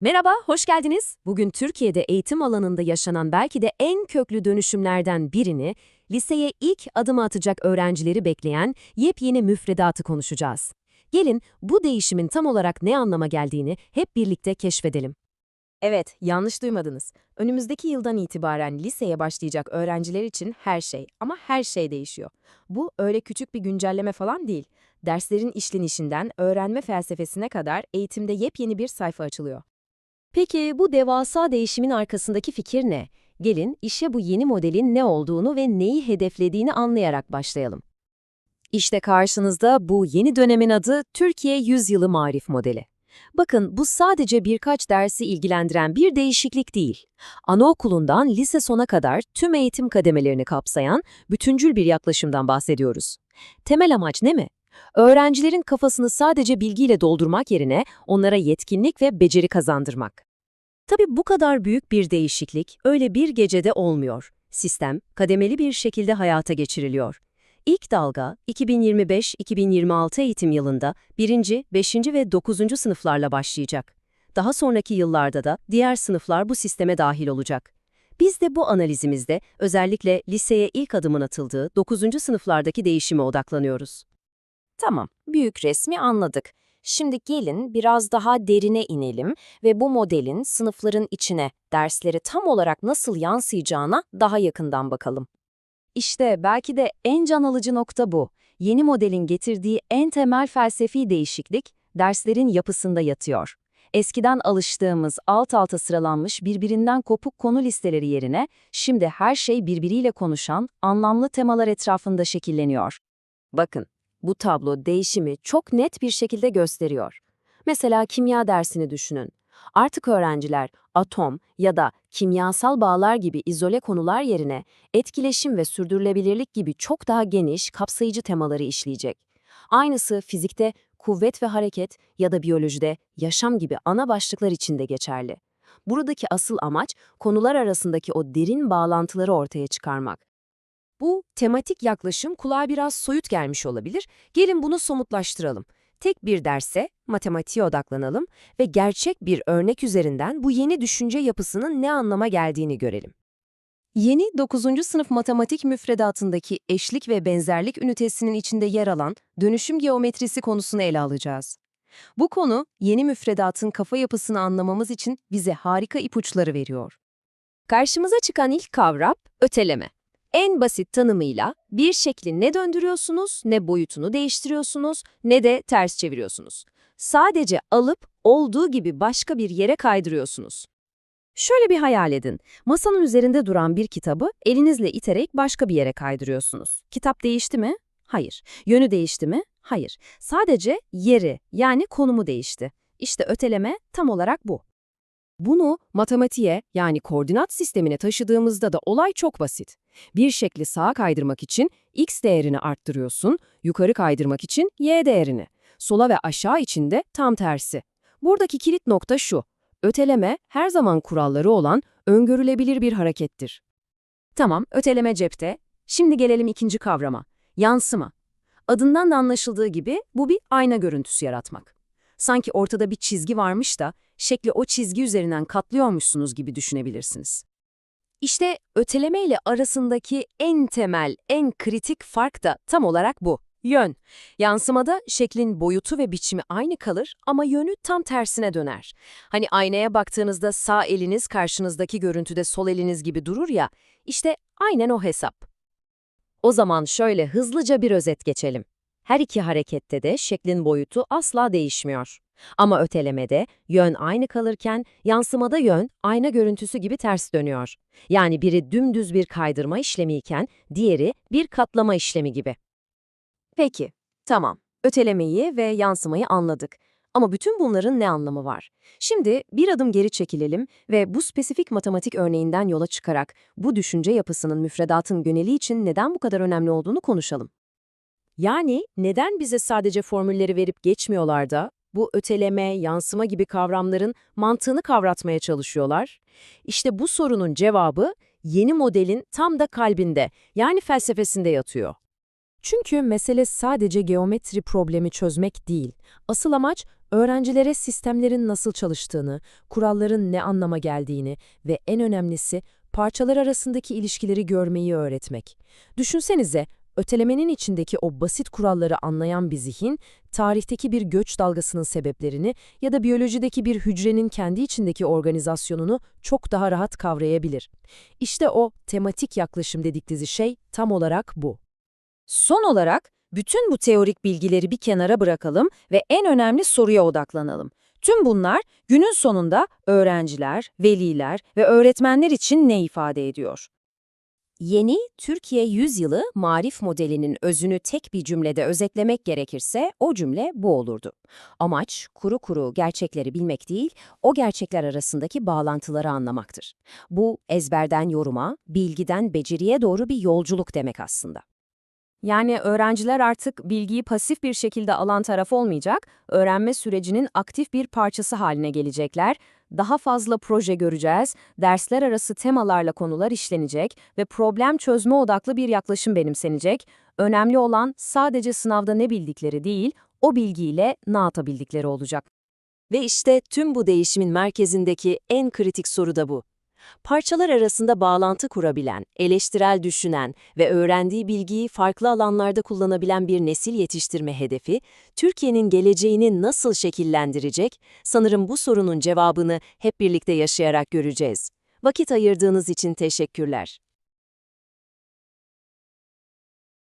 Merhaba, hoş geldiniz. Bugün Türkiye'de eğitim alanında yaşanan belki de en köklü dönüşümlerden birini, liseye ilk adımı atacak öğrencileri bekleyen yepyeni müfredatı konuşacağız. Gelin bu değişimin tam olarak ne anlama geldiğini hep birlikte keşfedelim. Evet, yanlış duymadınız. Önümüzdeki yıldan itibaren liseye başlayacak öğrenciler için her şey ama her şey değişiyor. Bu öyle küçük bir güncelleme falan değil. Derslerin işlenişinden öğrenme felsefesine kadar eğitimde yepyeni bir sayfa açılıyor. Peki bu devasa değişimin arkasındaki fikir ne? Gelin işe bu yeni modelin ne olduğunu ve neyi hedeflediğini anlayarak başlayalım. İşte karşınızda bu yeni dönemin adı Türkiye Yüzyılı Marif Modeli. Bakın bu sadece birkaç dersi ilgilendiren bir değişiklik değil. Anaokulundan lise sona kadar tüm eğitim kademelerini kapsayan bütüncül bir yaklaşımdan bahsediyoruz. Temel amaç ne mi? Öğrencilerin kafasını sadece bilgiyle doldurmak yerine onlara yetkinlik ve beceri kazandırmak. Tabii bu kadar büyük bir değişiklik öyle bir gecede olmuyor. Sistem kademeli bir şekilde hayata geçiriliyor. İlk dalga 2025-2026 eğitim yılında 1. 5. ve 9. sınıflarla başlayacak. Daha sonraki yıllarda da diğer sınıflar bu sisteme dahil olacak. Biz de bu analizimizde özellikle liseye ilk adımın atıldığı 9. sınıflardaki değişime odaklanıyoruz. Tamam, büyük resmi anladık. Şimdi gelin biraz daha derine inelim ve bu modelin sınıfların içine, dersleri tam olarak nasıl yansıyacağına daha yakından bakalım. İşte belki de en can alıcı nokta bu. Yeni modelin getirdiği en temel felsefi değişiklik derslerin yapısında yatıyor. Eskiden alıştığımız alt alta sıralanmış birbirinden kopuk konu listeleri yerine şimdi her şey birbiriyle konuşan anlamlı temalar etrafında şekilleniyor. Bakın, bu tablo değişimi çok net bir şekilde gösteriyor. Mesela kimya dersini düşünün. Artık öğrenciler atom ya da kimyasal bağlar gibi izole konular yerine etkileşim ve sürdürülebilirlik gibi çok daha geniş, kapsayıcı temaları işleyecek. Aynısı fizikte kuvvet ve hareket ya da biyolojide yaşam gibi ana başlıklar için de geçerli. Buradaki asıl amaç konular arasındaki o derin bağlantıları ortaya çıkarmak. Bu tematik yaklaşım kulağa biraz soyut gelmiş olabilir. Gelin bunu somutlaştıralım. Tek bir derse, matematiğe odaklanalım ve gerçek bir örnek üzerinden bu yeni düşünce yapısının ne anlama geldiğini görelim. Yeni 9. sınıf matematik müfredatındaki eşlik ve benzerlik ünitesinin içinde yer alan dönüşüm geometrisi konusunu ele alacağız. Bu konu yeni müfredatın kafa yapısını anlamamız için bize harika ipuçları veriyor. Karşımıza çıkan ilk kavram öteleme. En basit tanımıyla bir şekli ne döndürüyorsunuz, ne boyutunu değiştiriyorsunuz, ne de ters çeviriyorsunuz. Sadece alıp olduğu gibi başka bir yere kaydırıyorsunuz. Şöyle bir hayal edin. Masanın üzerinde duran bir kitabı elinizle iterek başka bir yere kaydırıyorsunuz. Kitap değişti mi? Hayır. Yönü değişti mi? Hayır. Sadece yeri yani konumu değişti. İşte öteleme tam olarak bu. Bunu matematiğe yani koordinat sistemine taşıdığımızda da olay çok basit. Bir şekli sağa kaydırmak için x değerini arttırıyorsun, yukarı kaydırmak için y değerini. Sola ve aşağı için de tam tersi. Buradaki kilit nokta şu. Öteleme her zaman kuralları olan öngörülebilir bir harekettir. Tamam, öteleme cepte. Şimdi gelelim ikinci kavrama. Yansıma. Adından da anlaşıldığı gibi bu bir ayna görüntüsü yaratmak. Sanki ortada bir çizgi varmış da şekli o çizgi üzerinden katlıyormuşsunuz gibi düşünebilirsiniz. İşte öteleme ile arasındaki en temel, en kritik fark da tam olarak bu. Yön. Yansımada şeklin boyutu ve biçimi aynı kalır ama yönü tam tersine döner. Hani aynaya baktığınızda sağ eliniz karşınızdaki görüntüde sol eliniz gibi durur ya, işte aynen o hesap. O zaman şöyle hızlıca bir özet geçelim. Her iki harekette de şeklin boyutu asla değişmiyor. Ama ötelemede yön aynı kalırken yansımada yön ayna görüntüsü gibi ters dönüyor. Yani biri dümdüz bir kaydırma işlemi iken diğeri bir katlama işlemi gibi. Peki, tamam. Ötelemeyi ve yansımayı anladık. Ama bütün bunların ne anlamı var? Şimdi bir adım geri çekilelim ve bu spesifik matematik örneğinden yola çıkarak bu düşünce yapısının müfredatın göneli için neden bu kadar önemli olduğunu konuşalım. Yani neden bize sadece formülleri verip geçmiyorlar da bu öteleme, yansıma gibi kavramların mantığını kavratmaya çalışıyorlar? İşte bu sorunun cevabı yeni modelin tam da kalbinde, yani felsefesinde yatıyor. Çünkü mesele sadece geometri problemi çözmek değil. Asıl amaç Öğrencilere sistemlerin nasıl çalıştığını, kuralların ne anlama geldiğini ve en önemlisi parçalar arasındaki ilişkileri görmeyi öğretmek. Düşünsenize, ötelemenin içindeki o basit kuralları anlayan bir zihin, tarihteki bir göç dalgasının sebeplerini ya da biyolojideki bir hücrenin kendi içindeki organizasyonunu çok daha rahat kavrayabilir. İşte o tematik yaklaşım dedikleri şey tam olarak bu. Son olarak bütün bu teorik bilgileri bir kenara bırakalım ve en önemli soruya odaklanalım. Tüm bunlar günün sonunda öğrenciler, veliler ve öğretmenler için ne ifade ediyor? Yeni Türkiye Yüzyılı marif modelinin özünü tek bir cümlede özetlemek gerekirse o cümle bu olurdu. Amaç kuru kuru gerçekleri bilmek değil, o gerçekler arasındaki bağlantıları anlamaktır. Bu ezberden yoruma, bilgiden beceriye doğru bir yolculuk demek aslında. Yani öğrenciler artık bilgiyi pasif bir şekilde alan taraf olmayacak, öğrenme sürecinin aktif bir parçası haline gelecekler, daha fazla proje göreceğiz, dersler arası temalarla konular işlenecek ve problem çözme odaklı bir yaklaşım benimsenecek. Önemli olan sadece sınavda ne bildikleri değil, o bilgiyle ne yatabildikleri olacak. Ve işte tüm bu değişimin merkezindeki en kritik soru da bu. Parçalar arasında bağlantı kurabilen, eleştirel düşünen ve öğrendiği bilgiyi farklı alanlarda kullanabilen bir nesil yetiştirme hedefi, Türkiye'nin geleceğini nasıl şekillendirecek? Sanırım bu sorunun cevabını hep birlikte yaşayarak göreceğiz. Vakit ayırdığınız için teşekkürler.